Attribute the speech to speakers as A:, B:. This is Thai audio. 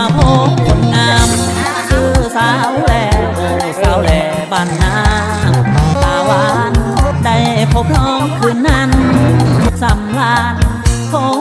A: มาพบคนงามคือสาวแลโอสาวแลบ้านนาตาหวานได้พบน้องคืนนั้นสำลานคง